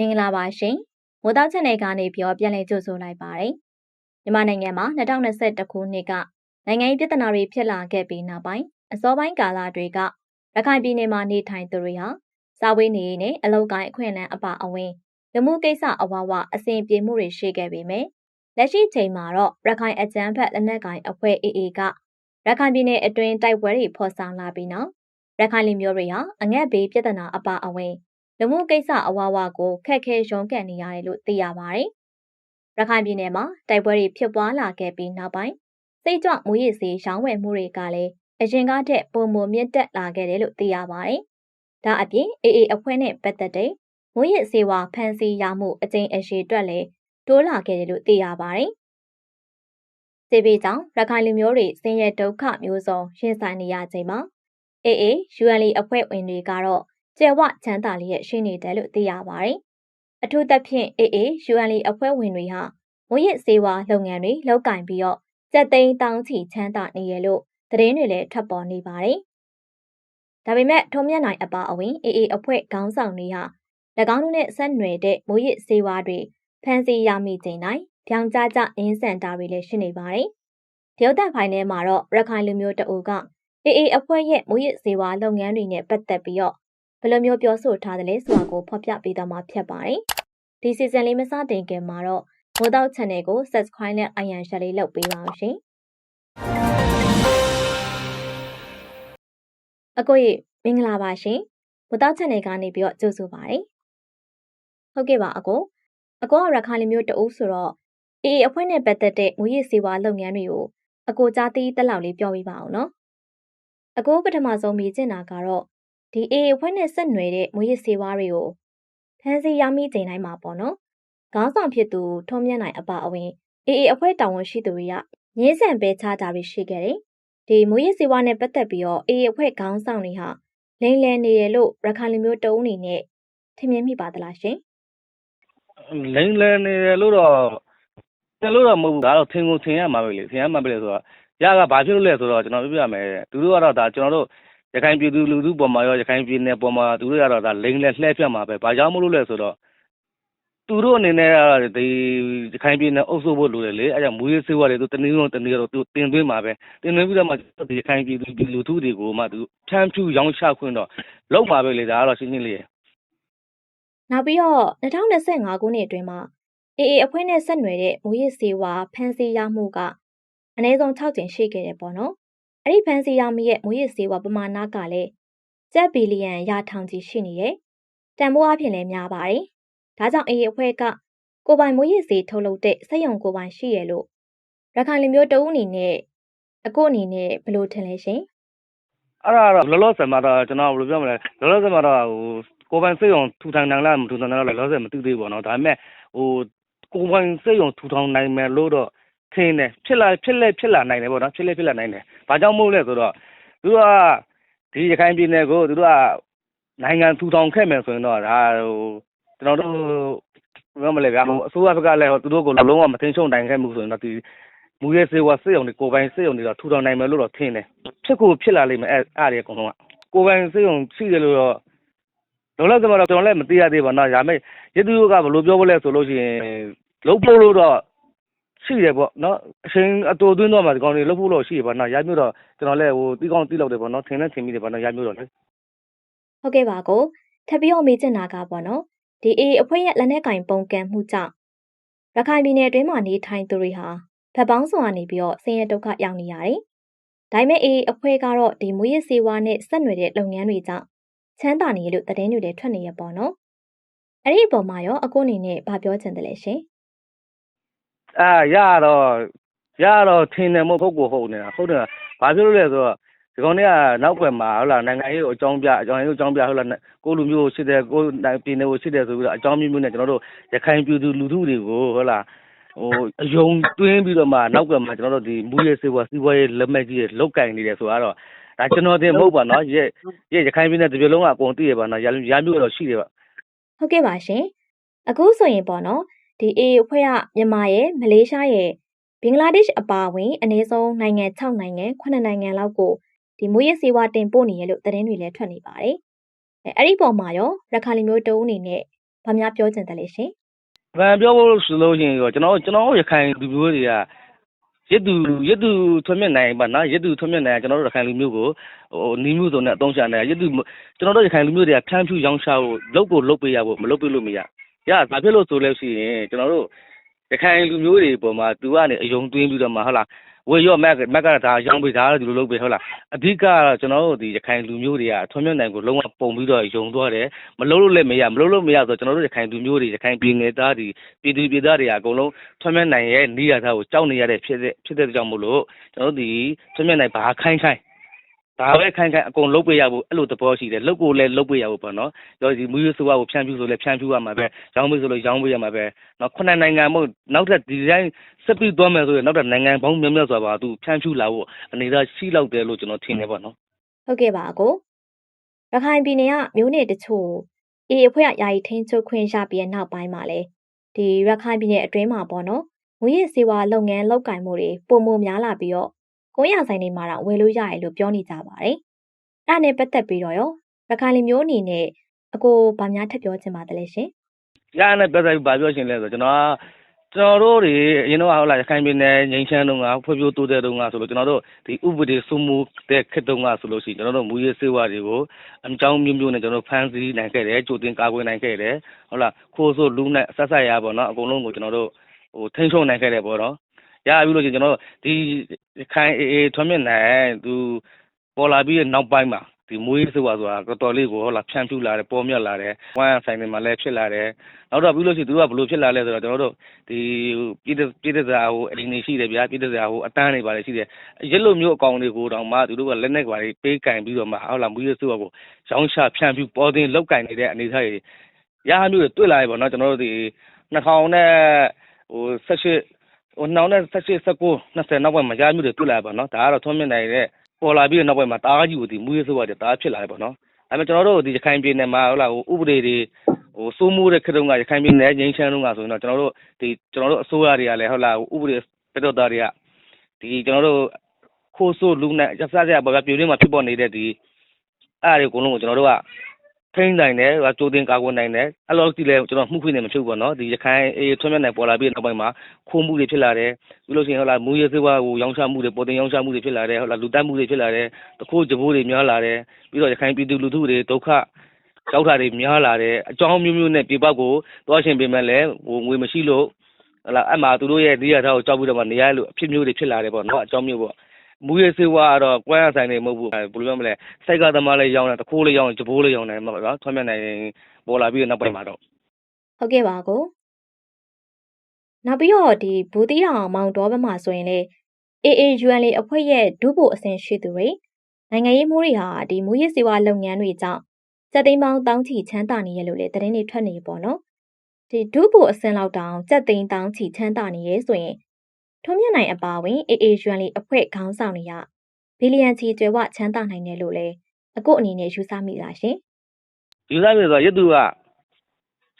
မင်္ဂလာပါရှင်။မိုးတောက်ချက်နယ်ကနေပြီးတော့ပြန်လည်ကြိုဆိုလိုက်ပါတယ်။မြန်မာနိုင်ငံမှာ2021ခုနှစ်ကနိုင်ငံရေးပြဿနာတွေဖြစ်လာခဲ့ပြီးနောက်ပိုင်းအစောပိုင်းကာလတွေကရခိုင်ပြည်နယ်မှာနေထိုင်သူတွေဟာစာဝေးနေရေးနဲ့အလုပ်ကိုင်းအခွင့်အလမ်းအပါအဝင်လူမှုကိစ္စအဝဝအစဉ်ပြေမှုတွေရှိခဲ့ပေမယ့်လက်ရှိချိန်မှာတော့ရခိုင်အကြမ်းဖက်လက်နက်ကိုင်အဖွဲ့ AA ကရခိုင်ပြည်နယ်အတွင်းတိုက်ပွဲတွေဖော်ဆောင်လာပြီးနောက်ရခိုင်လူမျိုးတွေဟာအငတ်ဘေးပြဿနာအပါအဝင် လူမှုကိစ္စအဝဝကိုခက်ခဲရုန်းကန်နေရတယ်လို့သိရပါတယ်။ရခိုင်ပြည်နယ်မှာတိုက်ပွဲတွေဖြစ်ပွားလာခဲ့ပြီးနောက်ပိုင်းစိတ်ကြွမူရည်စီရောင်းဝယ်မှုတွေကလည်းအရင်ကတည်းပုံမမြင့်တက်လာခဲ့တယ်လို့သိရပါတယ်။ဒါအပြင် AA အဖွဲ့နဲ့ပတ်သက်တဲ့မူရည်စေဝါဖန်စီရမှုအကျဉ်းအရှိအတွက်လည်းတိုးလာခဲ့တယ်လို့သိရပါတယ်။စေဘေးကြောင့်ရခိုင်လူမျိုးတွေဆင်းရဲဒုက္ခမျိုးစုံရင်ဆိုင်နေရချိန်မှာ AA UNL အဖွဲ့ဝင်တွေကတော့ ကျယ်ဝချမ်းသာလျက်ရှိနေတယ်လို့သိရပါတယ်။အထူးသဖြင့် AA UNL အဖွဲ့ဝင်တွေဟာမွေးရစေဝါလုပ်ငန်းတွေလုပ်ကင်ပြီးတော့စက်သိန်းတောင်းချီချမ်းသာနေရလို့သတင်းတွေလည်းထွက်ပေါ်နေပါတယ်။ဒါပေမဲ့ထုံမြတ်နိုင်အပါအဝင် AA အဖွဲ့ခေါင်းဆောင်တွေဟာ၎င်းတို့နဲ့ဆက်နွယ်တဲ့မွေးရစေဝါတွေဖန်စီရမိချိန်တိုင်းပြောင်ကြကြအင်းစံတာတွေလည်းရှိနေပါတယ်။ဒေဝတဖိုင်ထဲမှာတော့ရခိုင်လူမျိုးတအူက AA အဖွဲ့ရဲ့မွေးရစေဝါလုပ်ငန်းတွေနဲ့ပတ်သက်ပြီးတော့ ဘယ်လိုမျိုးပြောဆိုထားသလဲဆိုတာကိုဖော်ပြပေးသွားမှာဖြစ်ပါတယ်။ဒီ season လေးမစတင်ခင်မှာတော့မိုးတောက် channel ကို subscribe နဲ့ iron share လေးလုပ်ပေးပါအောင်ရှင်။အကိုကြီးမင်္ဂလာပါရှင်။မိုးတောက် channel ကနေပြီးတော့ကြိုဆိုပါရစေ။ဟုတ်ကဲ့ပါအကို။အကိုကရခိုင်လူမျိုးတအုပ်ဆိုတော့အေးအဖွဲ့နဲ့ပတ်သက်တဲ့ငွေရည်စေဝါလုပ်ငန်းတွေကိုအကိုကြားသိတက်လောက်လေးပြောပြပါအောင်နော်။အကိုပထမဆုံးမြင်ကျင်တာကတော့ ဒီအေးအဖွဲ့နဲ့ဆက်နွယ်တဲ့မွေးရစေဝါတွေကိုဖမ်းဆီးရမိချိန်တိုင်းမှာပေါ့နော်။ခေါင်းဆောင်ဖြစ်သူထုံးမြတ်နိုင်အပါအဝင်အေးအေးအဖွဲ့တာဝန်ရှိသူတွေကငင်းဆန်ပဲချတာတွေရှိခဲ့တယ်။ဒီမွေးရစေဝါနဲ့ပတ်သက်ပြီးတော့အေးအေးအဖွဲ့ခေါင်းဆောင်တွေဟာလိန်လည်နေရလို့ရခိုင်လူမျိုးတအုပ်အနေနဲ့ထင်မြင်မိပါသလားရှင်လိမ့်လဲနေတယ်လို့တော့တယ်လို့တော့မဟုတ်ဘူးဒါတော့ထင်ကိုထင်ရမှာပဲလေထင်ရမှာပဲလေဆိုတော့ရကဘာဖြစ်လို့လဲဆိုတော့ကျွန်တော်ပြပြမယ်သူတို့ကတော့ဒါကျွန်တော်တို့ ရခိုင်ပြည်သူလူထုပေါ်မှာရောရခိုင်ပြည်နယ်ပေါ်မှာသူတို့ကတော့ဒါလိမ့်လဲလှည့်ဖြတ်မှာပဲဘာကြောင့်မလို့လဲဆိုတော့သူတို့အနေနဲ့ကဒီရခိုင်ပြည်နယ်အုပ်စုဖို့လိုတယ်လေအဲကြောင့်မူရေးစေဝါတွေသူတနည်းလုံးတနည်းတော့သူတင်သွင်းမှာပဲတင်သွင်းပြီးတော့မှဒီရခိုင်ပြည်သူလူထုတွေကိုမှသူဖြန့်ဖြူးရောင်းချခွင့်တော့လောက်မှာပဲလေဒါကတော့ရှင်းရှင်းလေး။နောက်ပြီးတော့2025ခုနှစ်အတွင်းမှာအေအေအဖွဲ့နဲ့ဆက်နွယ်တဲ့မူရည်စေဝါဖမ်းဆီးရမှုကအနည်းဆုံး6ကြိမ်ရှိခဲ့တယ်ပေါ့နော်။ အဲ့ဒီဖမ်းဆီးရမိရဲ့မူရည်စေဝါပမာဏကလည်းကျပ်ဘီလီယံရထောင်ကြီးရှိနေတယ်။တန်ဖိုးအပြင်လည်းများပါတယ်။ဒါကြောင့်အေအေအဖွဲ့ကကိုပိုင်မူရည်စေထုတ်လုပ်တဲ့စက်ရုံကိုပိုင်ရှိရလို့ရခိုင်လူမျိုးတအုပ်အနေနဲ့အကိုအနေနဲ့ဘယ်လိုထင်လဲရှင်အဲ့ဒါတော့လောလောဆယ်မှာတော့ကျွန်တော်ဘယ်လိုပြောမလဲလောလောဆယ်မှာတော့ဟိုကိုပိုင်စိတ်ုံထူထောင်နိုင်လားမထူထောင်နိုင်လားလောလောဆယ်မသိသေးဘူးပေါ့နော်ဒါပေမဲ့ဟိုကိုပိုင်စိတ်ုံထူထောင်နိုင်မယ်လို့တော့ ထင်တယ်ဖြစ်လာဖြစ်လက်ဖြစ်လာနိုင်တယ်ပေါ့နော်ဖြစ်လက်ဖြစ်လာနိုင်တယ်ဘာကြောင့်မို့လဲဆိုတော့သူကဒီရခိုင်ပြည်နယ်ကိုသူတို့ကနိုင်ငံထူထောင်ခဲ့မယ်ဆိုရင်တော့ဒါဟိုကျွန်တော်တို့ပြောမလဲဗျာဟိုအစိုးရဘက်ကလည်းသူတို့ကိုလုံးဝမသိချုံနိုင်ခဲ့မှုဆိုရင်တော့ဒီမူရဲစေဝါစေုံတွေကိုပိုင်စေုံတွေတော့ထူထောင်နိုင်မယ်လို့တော့ထင်တယ်ဖြစ်ကိုဖြစ်လာလိမ့်မယ်အဲ့အားတွေအကုန်လုံးကကိုပိုင်စေုံရှိတယ်လို့တော့လောလောဆယ်မှာတော့ကျွန်တော်လည်းမသိရသေးပါတော့ဒါပေမဲ့ရတူကဘယ်လိုပြောဖို့လဲဆိုလို့ရှိရင်လုံးဖို့လို့တော့ ရှိတယ်ပေါ့နော်အရှင်အတူသွင်းတော့မှဒီကောင်တွေလုံးဖို့လို့ရှိရပါတော့ရမျိုးတော့ကျွန်တော်လည်းဟိုတီးကောင်းတီးလောက်တယ်ပေါ့နော်ထင်နဲ့ထင်မိတယ်ပေါ့နော်ရမျိုးတော့လေ။ဟုတ်ကဲ့ပါကိုထပ်ပြီးတော့မေးချင်တာကပေါ့နော်။ဒီအေအေအဖွဲ့ရဲ့လက်နက်ကင်ပုံကံမှုကြောင့်ရခိုင်ပြည်နယ်အတွင်းမှာနေထိုင်သူတွေဟာဗတ်ပေါင်းစွာနေပြီးတော့ဆင်းရဲဒုက္ခရောက်နေရတယ်။ဒါပေမဲ့အေအေအဖွဲ့ကတော့ဒီမွေးရစေဝါနဲ့ဆက်နွယ်တဲ့လုပ်ငန်းတွေကြောင့်ချမ်းသာနေရလို့သတင်းတွေလည်းထွက်နေရပေါ့နော်။အဲ့ဒီအပေါ်မှာရောအကိုအနေနဲ့ဗာပြောချင်တယ်လေရှင် အာရတော့ရတော့ထင်တယ်မဟုတ်ဟုတ်ကိုဟုတ်နေတာဟုတ်တယ်ဘာဖြစ်လို့လဲဆိုတော့ဒီကောင်တွေကနောက်ွယ်မှာဟုတ်လားနိုင်ငံရေးကိုအကြောင်းပြအကြောင်းရေးကိုအကြောင်းပြဟုတ်လားကိုလူမျိုးရှိတယ်ကိုပြည်နယ်ကိုရှိတယ်ဆိုပြီးတော့အကြောင်းမျိုးမျိုးနဲ့ကျွန်တော်တို့ရခိုင်ပြည်သူလူထုတွေကိုဟုတ်လားဟိုအယုံတွင်းပြီးတော့မှနောက်ွယ်မှာကျွန်တော်တို့ဒီမူရဲစေဝါစီးပွားရေးလက်မဲ့ကြီးတွေလောက်ကင်နေတယ်ဆိုတော့ဒါကျွန်တော်တင်မဟုတ်ပါနော်ရဲ့ရဲ့ရခိုင်ပြည်နယ်တစ်ပြည်လုံးကအကုန်သိရပါနော်ရရမျိုးတော့ရှိတယ်ပါ။ဟုတ်ကဲ့ပါရှင်။အခုဆိုရင်ပေါ့နော် ဒီအေအေအဖွဲ့ကမြန်မာရဲ့မလေးရှားရဲ့ဘင်္ဂလားဒေ့ရှ်အပါအဝင်အနည်းဆုံးနိုင်ငံ6နိုင်ငံ9နိုင်ငံလောက်ကိုဒီမွေးရစေဝါတင်ပို့နေရလို့သတင်းတွေလည်းထွက်နေပါတယ်။အဲအဲ့ဒီပေါ်မှာရောရခိုင်လူမျိုးတအုပ်အနေနဲ့ဘာများပြောချင်တယ်လဲရှင်။ဗန်ပြောဖို့ဆိုလို့ရှိရင်တော့ကျွန်တော်ကျွန်တော်ရခိုင်လူမျိုးတွေကရစ်သူရစ်သူထွန်းမြတ်နိုင်ပါနော်ရစ်သူထွန်းမြတ်နိုင်ကျွန်တော်တို့ရခိုင်လူမျိုးကိုဟိုနီးမျိုးစုံနဲ့အသုံးချနေရစ်သူကျွန်တော်တို့ရခိုင်လူမျိုးတွေကဖျန်းဖြူရောင်းချဖို့လုတ်ကိုလုတ်ပေးရဖို့မလုတ်ပေးလို့မရ ရဘာဖြစ်လို့ဆိုလဲရှိရင်ကျွန်တော်တို့ရခိုင်လူမျိုးတွေပေါ်မှာသူကနေအယုံသွင်းပြီးတော့မှဟုတ်လားဝေရော့မက်ကမက်ကဒါရောင်းပေးတာဒီလိုလုပ်ပေးဟုတ်လားအဓိကကတော့ကျွန်တော်တို့ဒီရခိုင်လူမျိုးတွေကထွန်းမြတ်နိုင်ကိုလုံးဝပုံပြီးတော့ယုံသွားတယ်မလုတ်လို့လည်းမရမလုတ်လို့မရဆိုကျွန်တော်တို့ရခိုင်လူမျိုးတွေရခိုင်ပြည်နယ်သားတွေပြည်သူပြည်သားတွေအကုန်လုံးထွန်းမြတ်နိုင်ရဲ့နေရသားကိုကြောက်နေရတဲ့ဖြစ်တဲ့ဖြစ်တဲ့ကြောင့်မို့လို့ကျွန်တော်တို့ဒီထွန်းမြတ်နိုင်ဘာခိုင်းခိုင်း ဒါပဲခိုင်းခိုင်းအကုန်လုတ်ပေးရဖို့အဲ့လိုသဘောရှိတယ်လုတ်ကိုလည်းလုတ်ပေးရဖို့ပေါ့နော်ကျွန်တော်ဒီမူရဆိုးကိုဖြန့်ဖြူဆိုလည်းဖြန့်ဖြူရမှာပဲရောင်းပေးဆိုလို့ရောင်းပေးရမှာပဲနော်ခုနှစ်နိုင်ငံမို့နောက်ထပ်ဒီဇိုင်းဆက်ပြီးသွားမယ်ဆိုရင်နောက်ထပ်နိုင်ငံပေါင်းများများစွာပါသူဖြန့်ဖြူလာဖို့အနေသာရှိလောက်တယ်လို့ကျွန်တော်ထင်တယ်ပေါ့နော်ဟုတ်ကဲ့ပါအကိုရခိုင်ပြည်နယ်ကမျိုးနယ်တချို့အေးအဖွဲ့ကယာယီထင်းချုပ်ခွင့်ရပြီးတဲ့နောက်ပိုင်းမှာလဲဒီရခိုင်ပြည်နယ်အတွင်းမှာပေါ့နော်ငွေရစေဝါလုပ်ငန်းလုပ်ကင်မှုတွေပုံမများလာပြီးတော့ ကိုရဆိုင်တွေမှာတော့ဝယ်လို့ရတယ်လို့ပြောနေကြပါတယ်။အဲ့ဒါနဲ့ပတ်သက်ပြီးတော့ရောရခိုင်လူမျိုးအနေနဲ့အကိုဗာများထပ်ပြောချင်ပါတယ်ရှင်ရရနဲ့ပြဿနာဘာပြောရှင်လဲဆိုကျွန်တော်ကကျွန်တော်တို့တွေအရင်တော့ဟုတ်လားရခိုင်ပြည်နယ်ငိမ့်ချမ်းတုန်းကဖွံ့ဖြိုးတိုးတက်တုန်းကဆိုလို့ကျွန်တော်တို့ဒီဥပဒေစိုးမိုးတဲ့ခေတ်တုန်းကဆိုလို့ရှိရင်ကျွန်တော်တို့မူရေးစေဝါတွေကိုအကြောင်းမျိုးမျိုးနဲ့ကျွန်တော်တို့ဖမ်းဆီးနိုင်ခဲ့တယ်ကြိုတင်ကာကွယ်နိုင်ခဲ့တယ်ဟုတ်လားခိုးဆိုးလူနဲ့ဆက်ဆက်ရပါတော့အကုန်လုံးကိုကျွန်တော်တို့ဟိုထိန်းချုပ်နိုင်ခဲ့တယ်ပေါ့နော် ရပြီလို့ရှိရင်ကျွန်တော်တို့ဒီရခိုင်အေးထွန်းမြင့်နိုင်သူပေါ်လာပြီးတဲ့နောက်ပိုင်းမှာဒီမွေးစေဝါဆိုတာတော်တော်လေးကိုဟုတ်လားဖြန့်ဖြူးလာတယ်ပေါ်မြတ်လာတယ်ဝမ်းဆိုင်တွေမှာလည်းဖြစ်လာတယ်နောက်တော့ပြီးလို့ရှိရင်သူတို့ကဘယ်လိုဖြစ်လာလဲဆိုတော့ကျွန်တော်တို့ဒီပြည်သက်ပြည်သက်စာဟိုအရင်နေရှိတယ်ဗျာပြည်သက်စာဟိုအတန်းတွေပါလေရှိတယ်ရက်လိုမျိုးအကောင်တွေကိုတောင်မှသူတို့ကလက်နဲ့ပါလေပေးကင်ပြီးတော့မှဟုတ်လားမူရစုကကိုရောင်းချဖြန့်ဖြူပေါ်တင်လောက်ကင်နေတဲ့အနေအထားတွေရဟမျိုးတွေတွေ့လာပြီပေါ့နော်ကျွန်တော်တို့ဒီ2000နဲ့ဟို18 ဟိုနှောင်းနဲ့18 19 20နောက်ပိုင်းမှာရမျိုးတွေတွေ့လာပါတော့ဒါကတော့ထုံးမြင့်နိုင်တဲ့ပေါ်လာပြီးတဲ့နောက်ပိုင်းမှာတားကြီးကိုဒီမူရစုကတအားဖြစ်လာတယ်ပေါ့နော်ဒါပေမဲ့ကျွန်တော်တို့ဒီရခိုင်ပြည်နယ်မှာဟုတ်လားဟိုဥပဒေတွေဟိုစိုးမိုးတဲ့ခေတ်တုန်းကရခိုင်ပြည်နယ်ငိမ့်ချမ်းတုန်းကဆိုရင်တော့ကျွန်တော်တို့ဒီကျွန်တော်တို့အစိုးရတွေကလည်းဟုတ်လားဥပဒေတက်တော့သားတွေကဒီကျွန်တော်တို့ခိုးဆိုးလူနဲ့ရဆရဘာပဲပြည်တွင်းမှာဖြစ်ပေါ်နေတဲ့ဒီအဲ့အရာတွေအကုန်လုံးကိုကျွန်တော်တို့က ထိန်းနိုင်တယ်ဟိုကြိုတင်ကာကွယ်နိုင်တယ်အဲ့လိုကြည့်လဲကျွန်တော်မှုခွင့်နေမဖြစ်ဘူးပေါ့နော်ဒီရခိုင်အေးထွန်းမြတ်နိုင်ပေါ်လာပြီးနောက်ပိုင်းမှာခိုးမှုတွေဖြစ်လာတယ်ပြီးလို့ရှိရင်ဟုတ်လားမူရစေဝါကိုရောင်းချမှုတွေပေါ်တင်ရောင်းချမှုတွေဖြစ်လာတယ်ဟုတ်လားလူတက်မှုတွေဖြစ်လာတယ်တခိုးကြဘိုးတွေများလာတယ်ပြီးတော့ရခိုင်ပြည်သူလူထုတွေဒုက္ခကြောက်တာတွေများလာတယ်အကြောင်းမျိုးမျိုးနဲ့ပြပကိုသွားရှင်ပေးမဲ့လဲဟိုငွေမရှိလို့ဟလာအမှသူတို့ရဲ့ဒီရထားကိုကြောက်ပြီးတော့မှနေရလို့အဖြစ်မျိုးတွေဖြစ်လာတယ်ပေါ့နော်အကြောင်းမျိုးပေါ့ မူရစေဝါကတော့ကွမ်းရဆိုင်နေမဟုတ်ဘူးဘယ်လိုပြောမလဲစိုက်ကသမားလေးရောင်းတယ်တခိုးလေးရောင်းတယ်ကြဘိုးလေးရောင်းတယ်ပေါ့နော်ထွမ်းမြတ်နိုင်ပေါ်လာပြီးတော့နောက်ပိုင်းမှာတော့ဟုတ်ကဲ့ပါအကိုနောက်ပြီးတော့ဒီဘူတီတောင်မောင်တော်ဘက်မှာဆိုရင်လေ AAUN လေးအဖွဲ့ရဲ့ဒုဗိုလ်အဆင့်ရှိသူတွေနိုင်ငံရေးမှုတွေဟာဒီမူရစ်စေဝါလုပ်ငန်းတွေကြောင့်စက်သိန်းပေါင်းတောင်းချီချမ်းသာနေရလို့လေသတင်းတွေထွက်နေပေါ့နော်ဒီဒုဗိုလ်အဆင့်လောက်တောင်စက်သိန်းတောင်းချီချမ်းသာနေရဲဆိုရင် ထုံးမြင့်နိုင်အပါဝင် AAUN လေးအဖွဲ့ခေါင်းဆောင်တွေကဘီလီယံချီကျွဲဝချမ်းသာနိုင်တယ်လို့လေအကိုအနေနဲ့ယူဆမိလားရှင်ယူဆပြီဆိုတော့ရတူက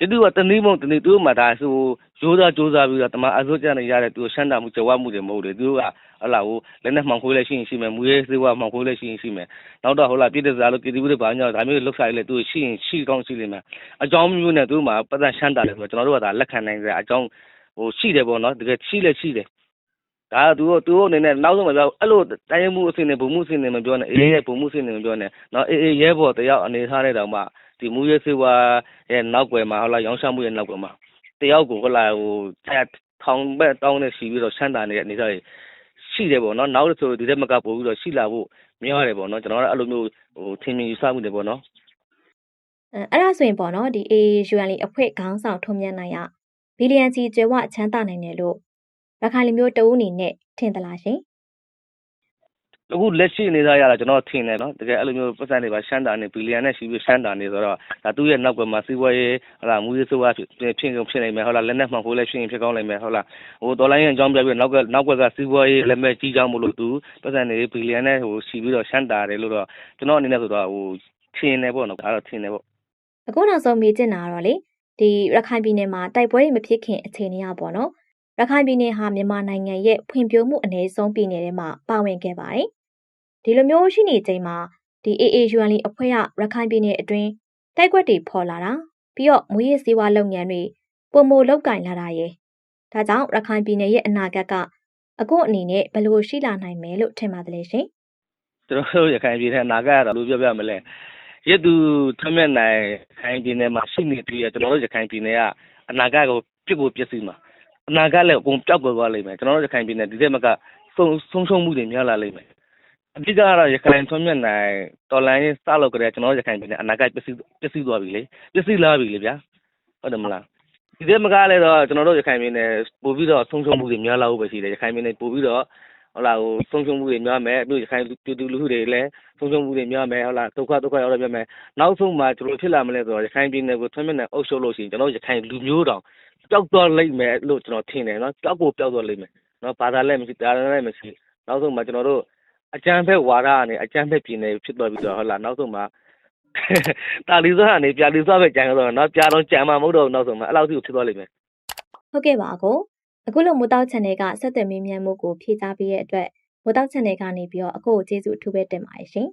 ရတူကတနည်းမုံတနည်းသူ့မှာဒါဆိုရိုးသားကြိုးစားပြီးတော့တမအစိုးရနဲ့ရတဲ့သူရှမ်းတာမှုကြွားမှုတွေမဟုတ်လေသူကဟလာဟိုလက်နဲ့မှောင်ခိုးလဲရှိရင်ရှိမယ်မူရေးစေဝါမှောင်ခိုးလဲရှိရင်ရှိမယ်နောက်တော့ဟိုလာပြည်တဲ့စားလို့ပြည်သူတွေဘာညာဒါမျိုးလှုပ်ရှားလဲသူရှိရင်ရှိကောင်းရှိလိမ့်မယ်အကြောင်းမျိုးနဲ့သူ့မှာပတ်သက်ရှမ်းတာလဲဆိုတော့ကျွန်တော်တို့ကဒါလက်ခံနိုင်တဲ့အကြောင်းဟိုရှိတယ်ပေါ့နော်တကယ်ရှိလဲရှိတယ် ဒါကသူတို့သူတို့အနေနဲ့နောက်ဆုံးမပြောအဲ့လိုတိုင်းမှုအစီအစဉ်ဘုံမှုအစီအစဉ်မပြောနဲ့အေးရဲ့ဘုံမှုအစီအစဉ်မပြောနဲ့နော်အေးအေးရဲဘော်တယောက်အနေထားတဲ့တောင်မှဒီမူရေးစေဝါရဲ့နောက်ွယ်မှာဟလာရောင်းချမှုရဲ့နောက်ွယ်မှာတယောက်ကိုဟလာဟိုထောင်ဘက်တောင်းနေစီပြီးတော့ရှမ်းတာနေတဲ့အနေထားတွေရှိတယ်ပေါ့နော်နောက်ဆိုဒီတက်မကပို့ပြီးတော့ရှိလာဖို့များတယ်ပေါ့နော်ကျွန်တော်ကအဲ့လိုမျိုးဟိုထင်မြင်ယူဆမှုတွေပေါ့နော်အဲအဲ့ဒါဆိုရင်ပေါ့နော်ဒီ AAUN လေးအဖွဲ့ခေါင်းဆောင်ထုံမြတ်နိုင်ရဘီလီယံချီကျွဲဝချမ်းသာနိုင်တယ်လို့ ရခိုင်လူမျိုးတဦးအနေနဲ့ထင်သလားရှင်အခုလက်ရှိအနေသားရတာကျွန်တော်ထင်တယ်နော်တကယ်အဲ့လိုမျိုးပတ်စံတွေပါရှမ်းတာနေဘီလီယံနဲ့ရှိပြီးရှမ်းတာနေဆိုတော့ဒါသူ့ရဲ့နောက်ကွယ်မှာစီးပွားရေးဟလာမူရေးဆိုးဝါးဖြစ်ဖြစ်ကုန်ဖြစ်နေမယ်ဟုတ်လားလက်နက်မှန်ခိုးလဲဖြစ်ရင်ဖြစ်ကောင်းနိုင်မယ်ဟုတ်လားဟိုတော်လိုင်းရဲ့အကြောင်းပြပြီးနောက်ကနောက်ကွက်ကစီးပွားရေးလက်မဲ့ကြီးကြောင်းမလို့သူပတ်စံတွေဘီလီယံနဲ့ဟိုရှိပြီးတော့ရှမ်းတာတယ်လို့တော့ကျွန်တော်အနေနဲ့ဆိုတော့ဟိုထင်တယ်ပေါ့နော်အဲ့တော့ထင်တယ်ပေါ့အခုနောက်ဆုံးမေးချင်တာကတော့လေဒီရခိုင်ပြည်နယ်မှာတိုက်ပွဲတွေမဖြစ်ခင်အခြေအနေရပေါ့နော် ရခိုင်ပြည်နယ်ဟာမြန်မာနိုင်ငံရဲ့ဖွံ့ဖြိုးမှုအနည်းဆုံးပြည်နယ်ထဲမှာပါဝင်ခဲ့ပါတယ်ဒီလိုမျိုးရှိနေချိန်မှာဒီ AAUN လေးအဖွဲ့ကရခိုင်ပြည်နယ်အတွင်းတိုက်ကွက်တွေဖော်လာတာဘပြီးတော့မွေးရစေဝါလုပ်ငန်းတွေပုံမလောက်ကင်လာတာရဲ့ဒါကြောင့်ရခိုင်ပြည်နယ်ရဲ့အနာဂတ်ကအခုအနေနဲ့ဘယ်လိုရှိလာနိုင်မယ်လို့ထင်ပါတယ်ရှင်ကျွန်တော်တို့ရခိုင်ပြည်နယ်အနာဂတ်ကတော့ဘယ်လိုပြောပြမလဲရတူထွတ်မြတ်နိုင်ခိုင်ပြည်နယ်မှာရှိနေပြီးကျွန်တော်တို့ရခိုင်ပြည်နယ်ကအနာဂတ်ကိုပြစ်ကိုပြစ်စီမှာ အနာဂတ်လည်းအကုန်ပျောက်ကွယ်သွားလိမ့်မယ်ကျွန်တော်တို့ရခိုင်ပြည်နယ်ဒီထက်မကဆုံးဆုံးရှုံးမှုတွေများလာလိမ့်မယ်အဓိကကတော့ရခိုင်ထွတ်မြတ်နိုင်တော်လိုင်းစလို့ကြတဲ့ကျွန်တော်တို့ရခိုင်ပြည်နယ်အနာဂတ်ပျက်စီးပျက်စီးသွားပြီလေပျက်စီးလာပြီလေဗျာဟုတ်တယ်မလားဒီထက်မကလည်းတော့ကျွန်တော်တို့ရခိုင်ပြည်နယ်ပို့ပြီးတော့ဆုံးရှုံးမှုတွေများလာဖို့ပဲရှိတယ်ရခိုင်ပြည်နယ်ပို့ပြီးတော့ဟုတ်လားဟိုဆုံးရှုံးမှုတွေများမယ်ပြီးရခိုင်ပြည်သူလူထုတွေလည်းဆုံးရှုံးမှုတွေများမယ်ဟုတ်လားဒုက္ခဒုက္ခရောက်ရပြမယ်နောက်ဆုံးမှာကျွန်တော်ဖြစ်လာမလဲဆိုတော့ရခိုင်ပြည်နယ်ကိုထွတ်မြတ်နိုင်အုပ်ချုပ်လို့ရှိရင်ကျွန်တော်ရခိုင်လူမျိုးတောင် ပျောက်သွားလိမ့်မယ်လို့ကျွန်တော်ထင်တယ်နော်ပျောက်ကိုပျောက်သွားလိမ့်မယ်နော်ဘာသာလည်းမရှိတရားလည်းမရှိနောက်ဆုံးမှာကျွန်တော်တို့အကြမ်းဖက်ဝါဒကနေအကြမ်းဖက်ပြည်နယ်ဖြစ်သွားပြီးတော့ဟုတ်လားနောက်ဆုံးမှာတာလီစွာကနေပြာလီစွာပဲကြံတော့နော်ပြာတော့ကြံမှာမဟုတ်တော့နောက်ဆုံးမှာအဲ့လောက်ထိကိုဖြစ်သွားလိမ့်မယ်ဟုတ်ကဲ့ပါအကိုအခုလိုမိုးတောက် channel ကဆက်သွယ်မေးမြန်းမှုကိုဖြေကြားပေးတဲ့အတွက်မိုးတောက် channel ကနေပြီးတော့အကိုကိုကျေးဇူးအထူးပဲတင်ပါတယ်ရှင်